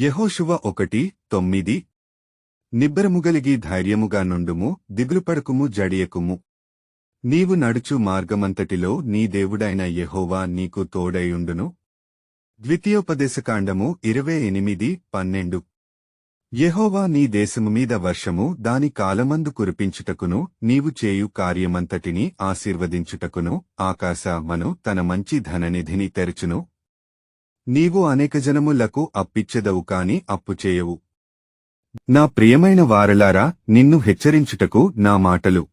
యహోషువ ఒకటి తొమ్మిది. నిబ్బరముగలిగి ధైర్యముగా నుండుము దిగులుపడకుము జడియకుము. నీవు నడుచు మార్గమంతటిలో నీ దేవుడైన యెహోవా నీకు తోడైయుండును. ద్వితీయోపదేశకాండము ఇరవై ఎనిమిది పన్నెండు. యెహోవా నీ దేశము మీద వర్షము దాని కాలమందు కురిపించుటకును నీవు చేయు కార్యమంతటిని ఆశీర్వదించుటకును ఆకాశ మను తన మంచి ధననిధిని తెరచును నీవు అనేక జనములకు అప్పిచ్చెదవు కాని అప్పు చేయవు. నా ప్రియమైన వారలారా నిన్ను హెచ్చరించుటకు నా మాటలు.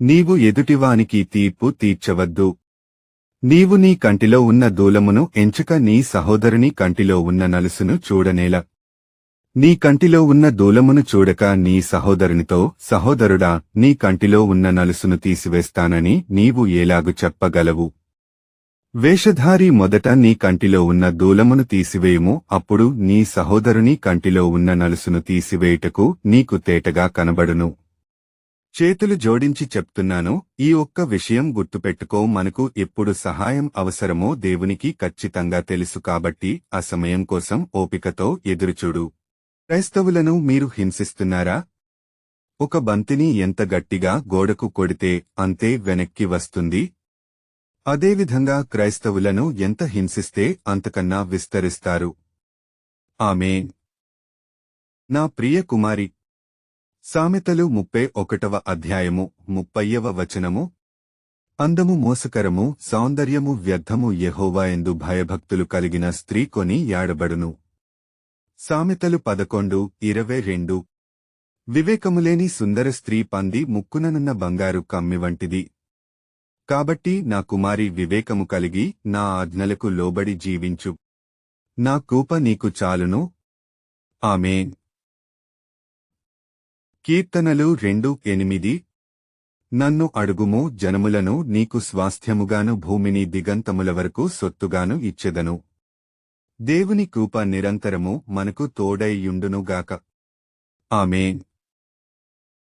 నీవు ఎదుటివానికి తీర్పు తీర్చవద్దు. నీవు నీ కంటిలో ఉన్న దూలమును ఎంచక నీ సహోదరుని కంటిలో ఉన్న నలుసును చూడనేల. నీ కంటిలో ఉన్న దూలమును చూడక నీ సహోదరునితో సహోదరుడా నీ కంటిలో ఉన్న నలుసును తీసివేస్తానని నీవు ఏలాగు చెప్పగలవు. వేషధారి మొదట నీ కంటిలో ఉన్న దూలమును తీసివేయుము అప్పుడు నీ సహోదరుని కంటిలో ఉన్న నలుసును తీసివేయుటకు నీకు తేటగా కనబడును. చేతులు జోడించి చెప్తున్నాను ఈ ఒక్క విషయం గుర్తుపెట్టుకో మనకు ఎప్పుడు సహాయం అవసరమో దేవునికి ఖచ్చితంగా తెలుసు కాబట్టి ఆ సమయం కోసం ఓపికతో ఎదురుచూడు. క్రైస్తవులను మీరు హింసిస్తున్నారా? ఒక బంతిని ఎంత గట్టిగా గోడకు కొడితే అంతే వెనక్కి వస్తుంది అదేవిధంగా క్రైస్తవులను ఎంత హింసిస్తే అంతకన్నా విస్తరిస్తారు. ఆమె నా ప్రియ కుమారి సామెతలు ముప్పై ఒకటవ అధ్యాయము ముప్పయ్యవ వచనము. అందము మోసకరము సౌందర్యము వ్యర్థము యెహోవా ఎందు భయభక్తులు కలిగిన స్త్రీ కొని యాడబడును. సామెతలు పదకొండు ఇరవై రెండు. వివేకములేని సుందర స్త్రీ పంది ముక్కుననున్న బంగారు కమ్మి వంటిది. కాబట్టి నా కుమారి వివేకము కలిగి నా ఆజ్ఞలకు లోబడి జీవించు. నా కూప నీకు చాలును. ఆమె కీర్తనలు రెండు ఎనిమిది. నన్ను అడుగుము జనములను నీకు స్వాస్థ్యముగాను భూమిని దిగంతముల వరకు సొత్తుగాను ఇచ్చెదను. దేవుని కూప నిరంతరము మనకు తోడైయుండునుగాక ఆమె